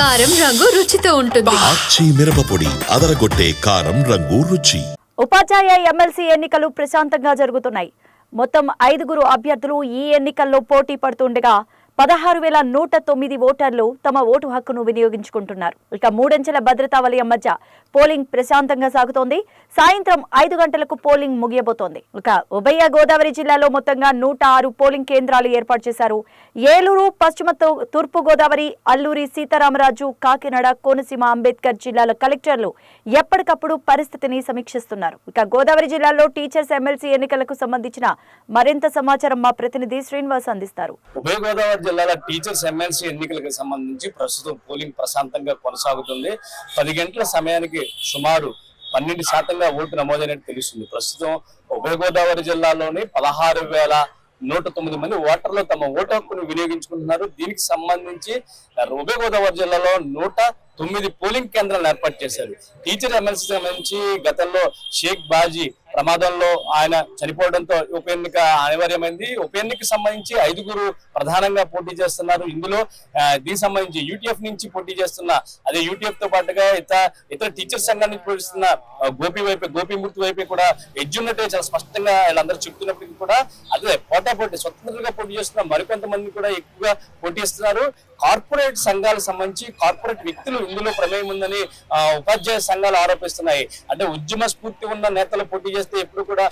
కారం రంగు రుచితో ఉంటుంది. ఆచి మిరపపొడి అదరగొట్టే కారం రంగు రుచి. ఉపాధ్యాయ ఎమ్మెల్సీ ఎన్నికలు ప్రశాంతంగా జరుగుతున్నాయి. మొత్తం ఐదుగురు అభ్యర్థులు ఈ ఎన్నికల్లో పోటీ పడుతుండగా పదహారు వేల నూట తొమ్మిది ఓటర్లు తమ ఓటు హక్కును వినియోగించుకుంటున్నారు. ఇక మూడంచెల భద్రతా వలయం మధ్య పోలింగ్ ప్రశాంతంగా సాగుతోంది. సాయంత్రం ఐదు గంటలకు పోలింగ్ ముగియబోతోంది. ఇక ఉభయ గోదావరి జిల్లాలో మొత్తంగా నూట ఆరు పోలింగ్ కేంద్రాలు ఏర్పాటు చేశారు. ఏలూరు పశ్చిమ తూర్పు గోదావరి అల్లూరి సీతారామరాజు కాకినాడ కోనసీమ అంబేద్కర్ జిల్లాల కలెక్టర్లు ఎప్పటికప్పుడు పరిస్థితిని సమీక్షిస్తున్నారు. ఇక గోదావరి జిల్లాలో టీచర్స్ ఎమ్మెల్సీ ఎన్నికలకు సంబంధించిన మరింత సమాచారం మా ప్రతినిధి శ్రీనివాస్ అందిస్తారు. ఉభయ గోదావరి జిల్లాల టీచర్స్ ఎమ్మెల్సీ ఎన్నికలకు సంబంధించి ప్రస్తుతం పోలింగ్ ప్రశాంతంగా కొనసాగుతుంది. పది గంటల సమయానికి సుమారు పన్నెండు శాతంగా ఓటు నమోదైనట్టు తెలుస్తుంది. ప్రస్తుతం ఉభయ గోదావరి జిల్లాలోని పదహారు వేల నూట తొమ్మిది మంది ఓటర్లు తమ ఓటు హక్కును వినియోగించుకుంటున్నారు. దీనికి సంబంధించి ఉభయ గోదావరి జిల్లాలో నూట తొమ్మిది పోలింగ్ కేంద్రాలను ఏర్పాటు చేశారు. టీచర్ ఎమ్మెల్సీ సంబంధించి గతంలో షేక్ బాజీ ప్రమాదంలో ఆయన చనిపోవడంతో ఉప ఎన్నిక అనివార్యమైంది. ఉప ఎన్నిక సంబంధించి ఐదుగురు ప్రధానంగా పోటీ చేస్తున్నారు. ఇందులో దీనికి సంబంధించి యూటీఎఫ్ నుంచి పోటీ చేస్తున్న అదే యూటీఎఫ్తో పాటుగా ఇతర ఇతర టీచర్ సంఘానికి నుంచి పోటీస్తున్న గోపి వైపు గోపిమూర్తి వైపు కూడా ఎడ్జ్ ఉన్నట్టే చాలా స్పష్టంగా వీళ్ళందరూ చెప్తున్నప్పటికీ కూడా అదే పోటా పోటీ స్వతంత్రంగా పోటీ చేస్తున్న మరికొంతమంది కూడా ఎక్కువగా పోటీ ఇస్తున్నారు కార్పొరేట్ సంఘాలకు సంబంధించి కార్పొరేట్ వ్యక్తులు ఇందులో ప్రమేయం ఉందని ఉపాధ్యాయ సంఘాలు ఆరోపిస్తున్నాయి. అంటే ఉద్యమ స్ఫూర్తి ఉన్న నేతలు పోటీ చేస్తే ఎప్పుడు కూడా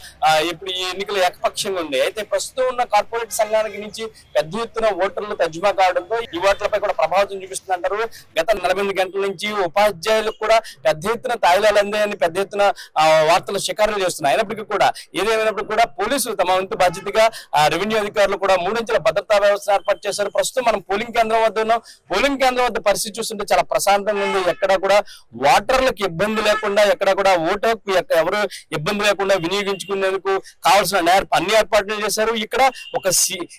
ఇప్పుడు ఈ ఎన్నికలు ఏకపక్షంగా ఉంది. అయితే ప్రస్తుతం ఉన్న కార్పొరేట్ సంఘానికి నుంచి పెద్ద ఎత్తున ఓటర్లు తజ్మా కావడంతో ఈ ఓట్లపై కూడా ప్రభావితం చూపిస్తుందంటారు గత నలభై గంటల నుంచి ఉపాధ్యాయులకు కూడా పెద్ద ఎత్తున తాయిలాలు అందాయని పెద్ద ఎత్తున వార్తలు షికారులు చేస్తున్నాయి. అయినప్పటికీ కూడా ఏదేమైనప్పుడు కూడా పోలీసులు తమ వంతు బాధ్యతగా రెవెన్యూ అధికారులు కూడా మూడంచెల భద్రతా వ్యవస్థ ఏర్పాటు చేశారు. ప్రస్తుతం మనం పోలింగ్ కేంద్రం మాట్లాడుతున్నాం. పోలింగ్ కేంద్రం వద్ద పరిస్థితి చూస్తుంటే చాలా ప్రశాంతంగా ఉంది. ఎక్కడ కూడా ఓటర్లకు ఇబ్బంది లేకుండా ఎక్కడ కూడా ఓటర్కు ఎవరు ఇబ్బంది లేకుండా వినియోగించుకునేందుకు కావాల్సిన అన్ని ఏర్పాట్లు చేశారు. ఇక్కడ ఒక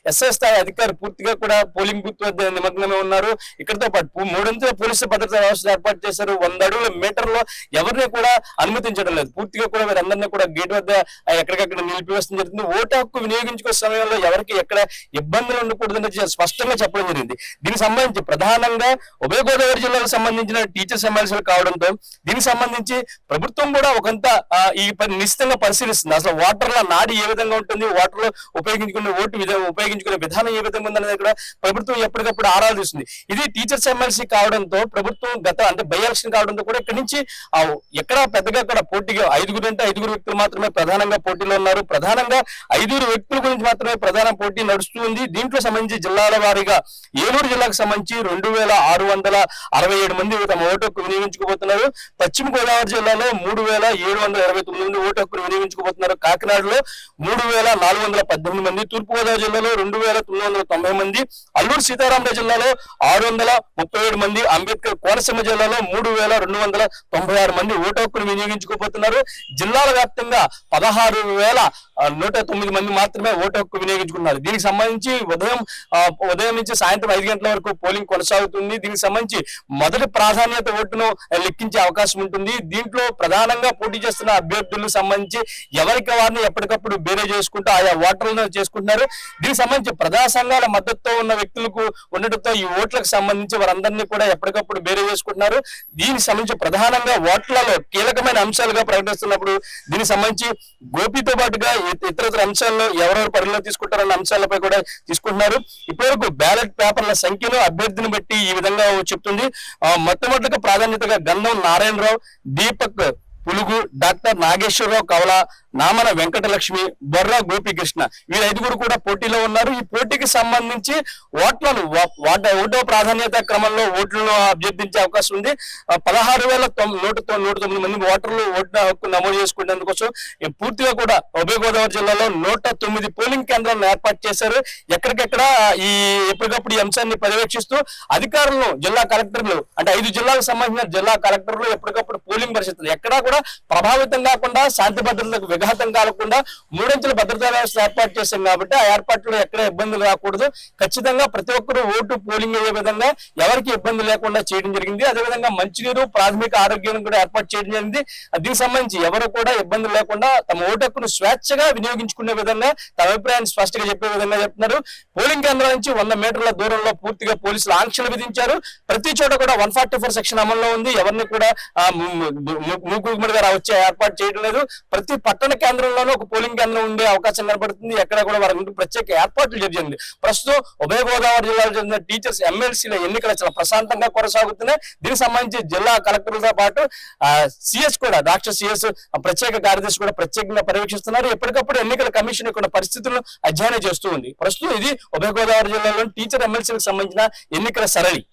ఎస్ఐ స్థాయి అధికారి పూర్తిగా కూడా పోలింగ్ బూత్ వద్ద నిమగ్నమే ఉన్నారు. ఇక్కడతో పాటు పూ- పోలీసు భద్రతా వ్యవస్థ ఏర్పాటు చేశారు. వంద అడుగుల మీటర్లో ఎవరిని కూడా అనుమతించడం లేదు. పూర్తిగా కూడా వీరందరినీ కూడా గేట్ వద్ద ఎక్కడికక్కడ నిలిపివేస్తుంది జరుగుతుంది ఓటు హక్కు వినియోగించుకునే సమయంలో ఎవరికి ఎక్కడ ఇబ్బందులు ఉండకూడదని స్పష్టంగా చెప్పడం జరిగింది. దీనికి సంబంధించి ప్రధానంగా ఉభయ గోదావరి జిల్లాకు సంబంధించిన టీచర్స్ సమావేశాలు కావడంతో దీనికి సంబంధించి ప్రభుత్వం కూడా ఒకంత ఈ నిశ్చితంగా పరిశీలిస్తుంది. అసలు ఓటర్ల నాడి ఏ విధంగా ఉంటుంది? వాటర్లో ఉపయోగించుకునే ఓటు ఉపయోగించుకునే విధానం ఏ విధంగా ఉందనేది కూడా ప్రభుత్వం ఎప్పటికప్పుడు ఆరాధిస్తుంది ఇది టీచర్స్ ఎమ్మెల్సీ కావడంతో ప్రభుత్వం గత అంటే బై ఎలక్షన్ కావడంతో కూడా ఇక్కడి నుంచి ఎక్కడ పెద్దగా అక్కడ పోటీగా ఐదుగురు అంటే ఐదుగురు వ్యక్తులు మాత్రమే ప్రధానంగా పోటీలో ఉన్నారు. ప్రధానంగా ఐదుగురు వ్యక్తుల గురించి మాత్రమే ప్రధాన పోటీ నడుస్తుంది. దీంట్లో సంబంధించి జిల్లాల వారీగా ఏలూరు జిల్లాకు సంబంధించి రెండు వేల ఆరు వందల అరవై ఏడు మంది తమ ఓటు హక్కు వినియోగించుకోబోతున్నారు పశ్చిమ గోదావరి జిల్లాలో మూడు వేల ఏడు వందల ఇరవై తొమ్మిది మంది ఓటు హక్కును వినియోగించుకోబోతున్నారు కాకినాడలో మూడు వేల నాలుగు వందల పద్దెనిమిది మంది తూర్పు గోదావరి జిల్లాలో రెండు వేల తొమ్మిది వందల తొంభై మంది అల్లూరు సీతారామరాజు జిల్లాలో ఆరు వందల ముప్పై ఏడు మంది అంబేద్కర్ కోనసీమ జిల్లాలో మూడు వేల రెండు వందల తొంభై ఆరు మంది ఓటు హక్కును వినియోగించుకోబోతున్నారు జిల్లాల వ్యాప్తంగా పదహారు వేల నూట తొమ్మిది మంది మాత్రమే ఓటు హక్కు వినియోగించుకున్నారు. దీనికి సంబంధించి ఉదయం ఉదయం నుంచి సాయంత్రం ఐదు గంటల వరకు పోలింగ్ కొనసాగుతుంది. దీనికి సంబంధించి మొదటి ప్రాధాన్యత ఓటును లెక్కించే అవకాశం ఉంటుంది. దీంట్లో ప్రధానంగా పోటీ చేస్తున్న అభ్యర్థులకు సంబంధించి ఎవరికి వారిని ఎప్పటికప్పుడు బేరే చేసుకుంటూ ఆయా ఓటర్లను చేసుకుంటున్నారు. దీనికి సంబంధించి ప్రజా సంఘాల మద్దతుతో ఉన్న వ్యక్తులకు ఉండటంతో ఈ ఓట్లకు సంబంధించి వారందరినీ కూడా ఎప్పటికప్పుడు బేరే చేసుకుంటున్నారు. దీనికి సంబంధించి ప్రధానంగా ఓట్లలో కీలకమైన అంశాలుగా ప్రకటిస్తున్నప్పుడు దీనికి సంబంధించి గోపితో పాటుగా ఇత- ఇతర అంశాల్లో ఎవరెవరు పరిగణలో తీసుకుంటారన్న అంశాలపై కూడా తీసుకుంటున్నారు. ఇప్పటివరకు బ్యాలెట్ పేపర్ల సంఖ్యను అభ్యర్థిని బట్టి ఈ విధంగా చెప్తుంది. ఆ, మొట్టమొదటిగా ప్రాధాన్యతగా గంధం నారాయణరావు దీపక్ పులుగు డాక్టర్ నాగేశ్వరరావు కవల నామన వెంకటలక్ష్మి బొర్రా గోపికృష్ణ. వీరు ఐదుగురు కూడా పోటీలో ఉన్నారు. ఈ పోటీకి సంబంధించి ఓట్లను ఓటో ప్రాధాన్యత క్రమంలో ఓట్లను అభ్యర్థించే అవకాశం ఉంది. పదహారు వేల నూట నూట తొమ్మిది మంది ఓటర్లు ఓటు హక్కు నమోదు చేసుకునేందుకోసం పూర్తిగా కూడా ఉభయ గోదావరి జిల్లాలో నూట తొమ్మిది పోలింగ్ కేంద్రాలను ఏర్పాటు చేశారు. ఎక్కడికెక్కడ ఈ ఎప్పటికప్పుడు ఈ అంశాన్ని పర్యవేక్షిస్తూ అధికారులను జిల్లా కలెక్టర్లు అంటే ఐదు జిల్లాలకు సంబంధించిన జిల్లా కలెక్టర్లు ఎప్పటికప్పుడు పోలింగ్ పరిస్థితులు ఎక్కడా కూడా కూడా ప్రభావితం కాకుండా శాంతి భద్రతలకు విఘాతం కాకుండా మూడంచెల భద్రతా వ్యవస్థ ఏర్పాటు చేశాం కాబట్టి ఆ ఏర్పాట్లో ఎక్కడ ఇబ్బందులు రాకూడదు. ఖచ్చితంగా ప్రతి ఒక్కరు ఓటు పోలింగ్ అయ్యే విధంగా ఎవరికి ఇబ్బంది లేకుండా చేయడం జరిగింది. అదేవిధంగా మంచినీరు ప్రాథమిక ఆరోగ్యం కూడా ఏర్పాటు చేయడం జరిగింది. దీనికి సంబంధించి ఎవరు కూడా ఇబ్బంది లేకుండా తమ ఓటు హక్కును స్వేచ్ఛగా వినియోగించుకునే విధంగా తమ అభిప్రాయాన్ని స్పష్టంగా చెప్పే విధంగా చెప్తున్నారు. పోలింగ్ కేంద్రం నుంచి వంద మీటర్ల దూరంలో పూర్తిగా పోలీసులు ఆంక్షలు విధించారు. ప్రతి చోట కూడా వన్ ఫార్టీ ఫోర్ సెక్షన్ అమల్లో ఉంది. ఎవరిని కూడా మూకుమ్మడిగా వచ్చే ఏర్పాటు చేయడం లేదు. ప్రతి పట్టణ కేంద్రంలోనూ ఒక పోలింగ్ కేంద్రం ఉండే అవకాశం కనబడుతుంది. ఎక్కడ కూడా వారికి ప్రత్యేక ఏర్పాట్లు జరిగింది. ప్రస్తుతం ఉభయ గోదావరి జిల్లాలో జరిగిన టీచర్స్ ఎమ్మెల్సీల ఎన్నికలు చాలా ప్రశాంతంగా కొనసాగుతున్నాయి. దీనికి సంబంధించి జిల్లా కలెక్టర్లతో పాటు సిఎస్ కూడా రాష్ట్ర సిఎస్ ప్రత్యేక కార్యదర్శి కూడా ప్రత్యేకంగా పర్యవేక్షిస్తున్నారు. ఎప్పటికప్పుడు ఎన్నికల కమిషన్ ఇక్కడ పరిస్థితులను అధ్యయనం చేస్తూ ఉంది. ప్రస్తుతం ఇది ఉభయ గోదావరి జిల్లాలో టీచర్ ఎమ్మెల్సీలకు సంబంధించిన ఎన్నికల సరళి.